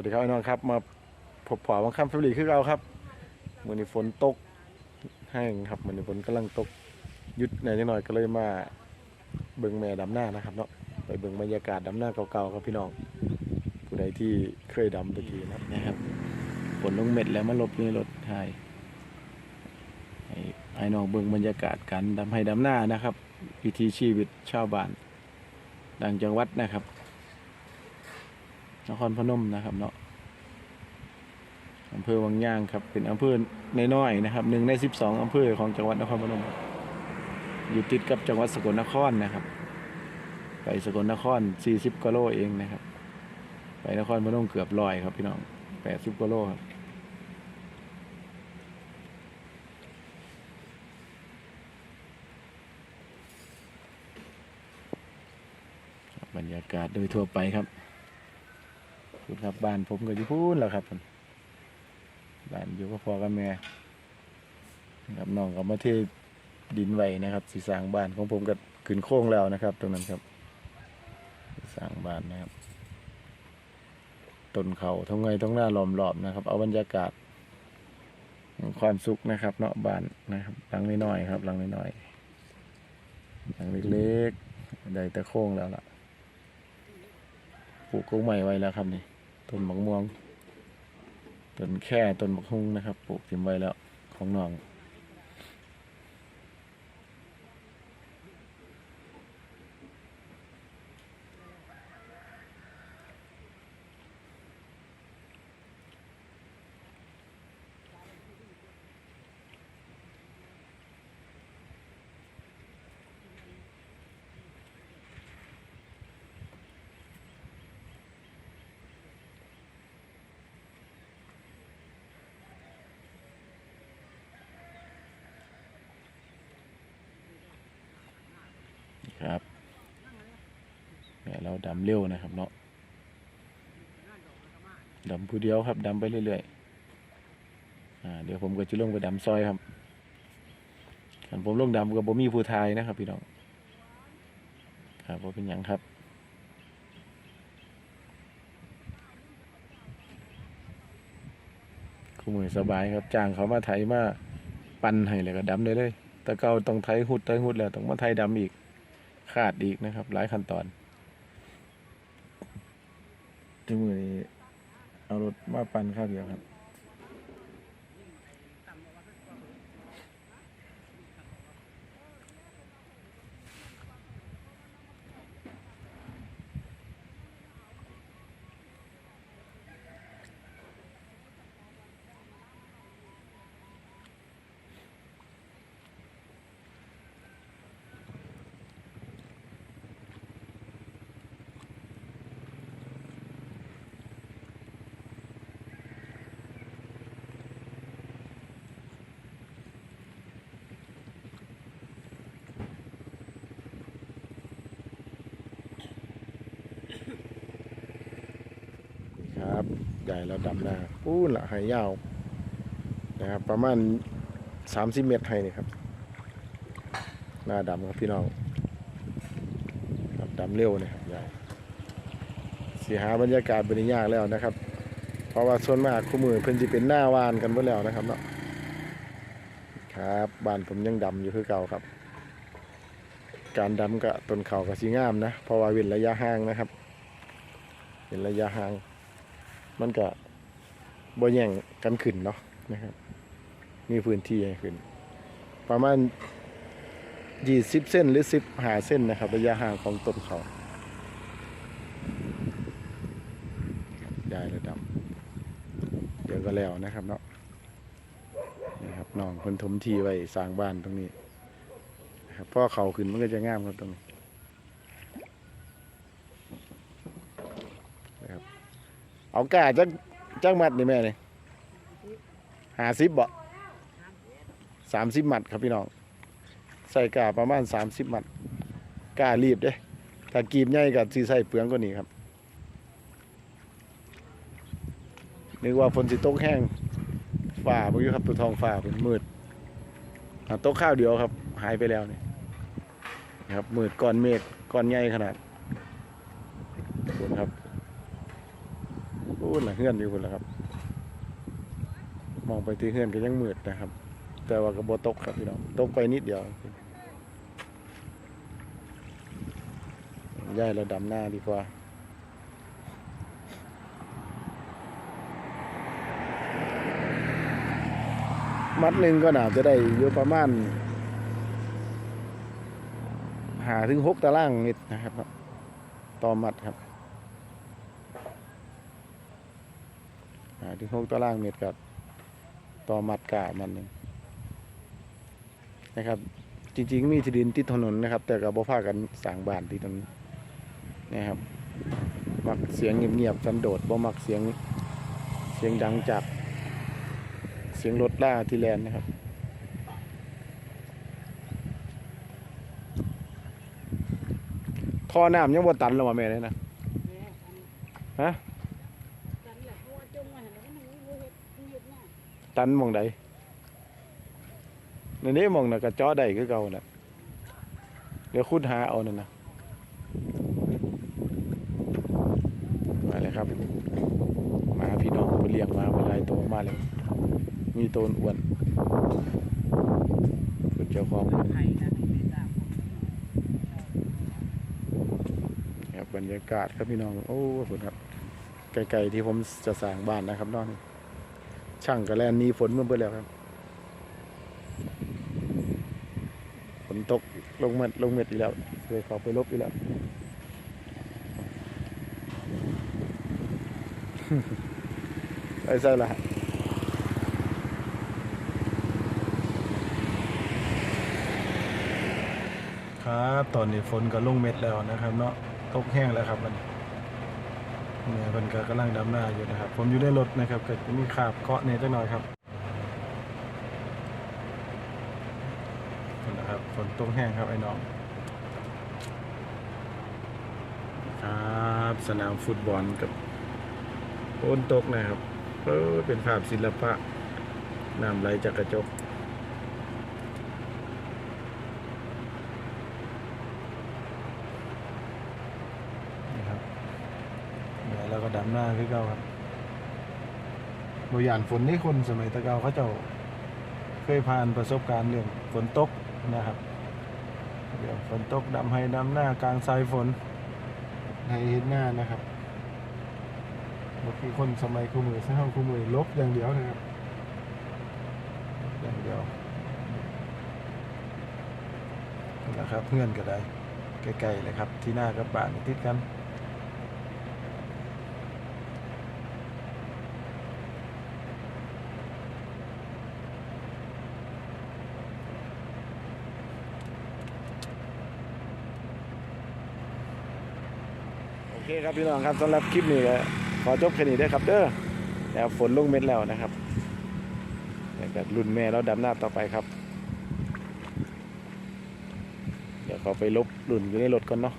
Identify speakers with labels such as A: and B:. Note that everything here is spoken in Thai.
A: วัสดีครับพี่น้องครับมาพบผอวังค่ำฟิบรีคือเราครับมือนี้ฝนตกแห้งครับมือนี้ฝนกำลังตกหยุดหน่อยหน่อยก็เลยมาเบิ่งแม่ดำหน้านะครับเนาะไปเบิ่งบรรยากาศดำหน้าเก่าๆครับพี่น้องผู้ใดที่เคยดำตะกี้นะครับฝนลงเม็ดแล้วมาลบอยู่ในรถไทยให้ไอ้น้องเบิ่งบรรยากาศการดำให้ดำหน้านะครับวิถีชีวิตชาวบ้านดังจังหวัดนะครับนครพนมนะครับเนาะ อำเภอวังย่างครับ เป็นอำเภอน้อยๆนะครับหนึ่งในสิบสองอำเภอของจังหวัดนครพนมอยู่ติดกับจังหวัดสกลนครนะครับ ไปสกลนครสี่สิบกิโลเองนะครับ ไปนครพนมเกือบร้อยครับพี่น้องแปดสิบกิโลครับบรรยากาศโดยทั่วไปครับพูดครับบ้านผมก็อยู่พูนแหล้วครับ บ้านอยู่กับพ่อกับแม่ครับน้องก็มาเทดินไว้นะครับสีสางบ้านของผมก็ขึ้นโค้งแล้วนะครับ ตรงนั้นครับสร้างบ้านนะครับต้นเขาท้องไงท้องหน้าล้อมรอบนะครับ เอาบรรยากาศ ความสุขนะครับ เนาะบ้านนะครับหลังน้อยๆครับหลังน้อยๆหลังเล็กๆได้แต่โค้งแล้วล่ะปลูกกุ้งใหม่ไว้แล้วครับนี่ต้นมะม่วง ต้นแค่ต้นมะฮุงนะครับ ปลูกทิมไว้แล้วของน้อง ครับเนี่ยเราดำเร็วนะครับเนาะดำผู้เดียวครับดำไปเรื่อยๆอ่าเดี๋ยวผมก็จะลงไปดำซอยครับขันผมลงดำกับผมมีผู้ทายนะครับ พี่น้องครับว่าเป็นหยังครับคู่มือสบายครับจ้างเขามาไถมาปั่นให้เลยก็ดำได้เลยแต่เก่าต้องไถหุดไถหุดแล้วต้องมาไถดำอีก คาดอีกนะครับ หลายขั้นตอนจมือนี้เอารถมาปั่นข้าวเดียวครับ ครับใหญ่เราดำหน้าปู้นละหายยาวนะครับประมาณสามสิบเมตรให้นี่ครับ หน้าดำครับพี่น้องครับดำเร็วนะครับใหญ่สีหาบรรยากาศบริยากแล้วนะครับ เพราะว่าส่วนมากคู่มือเพิ่นจะเป็นหน้าวานกันหมดแล้วนะครับเนาะครับบ้านผมยังดำอยู่คือเก่าครับ การดำกับต้นเขากับสีงามนะเพราะว่าเว้นระยะห่างนะครับเว้นระยะห่าง มันก็บ่แย่งกันขึ้นเนาะนะครับ มีพื้นที่ให้ขึ้น ประมาณยี่สิบเส้นหรือสิบหาเส้นนะครับ ระยะห่างของต้นเขายายระดับเดี๋ยวก็แล้วนะครับเนาะนี่ครับน้องเพิ่นถมทีไว้สร้างบ้านตรงนี้นะครับพอเขาขึ้นมันก็จะงามครับตรงนี้ เอากาจักจักมัดนี่แม่นี่หาสิบบ่สามสิบมัดครับพี่น้อง ใส่กาประมาณสามสิบมัดการีบเด้ถ้ากีบใหญ่กับสีใส่เปลืองกว่านี้ครับ นึกว่าฝนสิตกแห้งฝ่าเมื่อกี้ครับตัวทองฝ่าเป็นมืดอ่าตกข้าวเดียวครับ หายไปแล้วนี่ครับมืดก้อนเมฆก้อนใหญ่ขนาดขอบคุณครับ โอ้ ห ละเฮือนอยู่คนละครับ มองไปที่เฮือนก็ยังมืดนะครับ แต่ว่าก็บ่ตกครับพี่น้องตกไปนิดเดียวย้ายเราดำหน้าดีกว่ามัดหนึ่งก็น่าจะได้อยู่ประมาณหาถึงหกตารางเมตรนะครับ ต่อมัดครับหา ถึงหกตารางเมตรกับต่อมัดกามันหนึ่งนะครับ จริง ๆ มีที่ดินติดถนนนะครับ แต่กับบ่พากันสร้างบ้านที่ตรงนี้นะครับ มักเสียงเงียบๆสันโดษบ่มักเสียงเสียงดังจากเสียงรถล่าที่แลนนะครับท่อน้ำยังบ่ตันล้วว่ะแม่เลยนะฮะ ตันมองใดนั่นนี่มองน่ะกระจอได้คือเก่าน่ะเดี๋ยวคุดหาเอานั่นนะมาเลยครับหมาพี่น้องไปเลี้ยงมาเวลายตัวมาเลยมีตัวอ้วนคุณเจ้าของ
B: ไข่นไทราบ
A: ครับบรรยากาศครับพี่น้อง โอ้ฝนครับ ไกลๆที่ผมจะสร้างบ้านนะครับเนอน ช่างกระแลนนี้ฝนมันไปแล้วครับฝนตกลงเม็ดลงเม็ดอีกแล้วเลยขาไปลบอีกแล้วไอ้ใช่ละครับตอนนี้ฝนก็ลงเม็ดแล้วนะครับ เนาะตกแห้งแล้วครับมัน เนี่ยเพิ่นก็กำลังดำหน้าอยู่นะครับ ผมอยู่ในรถนะครับก็จะมีขาบเกาะเนี่ยจังหน่อยครับนั่นนะครับฝนตกแห้งครับไอ้น้องครับสนามฟุตบอลกับฝนตกนะครับเออเป็นภาพศิลปะน้ำไหลจากกระจก นะครับเดี๋ยวเราก็ดำหน้าคือเก่าครับบริยานฝนนี่คนสมัยตะเกาเขาเจ้าเคยผ่านประสบการณ์เรื่องฝนตกนะครับเดี๋ยวฝนตกดำให้ดำหน้ากลางสายฝนให้เห็นหน้านะครับบางทีคนสมัยคู่มือสร้างคู่มือลบอย่างเดียวนะครับ อย่างเดียวนะครับเพื่อนก็ได้ใกล้ๆเลยครับ ที่หน้ากับบ้านติดกัน เคครับพี่น้องครับสำหรับคลิปนี้ก็ขอจบแค่นี้ได้อครับเด้อแล้วฝนลงเม็ดแล้วนะครับแล้วก็รุ่นแม่เราดำหน้าต่อไปครับ เดี๋ยวเขาไปลบรุ่นอยู่ในรถก่อนเนาะ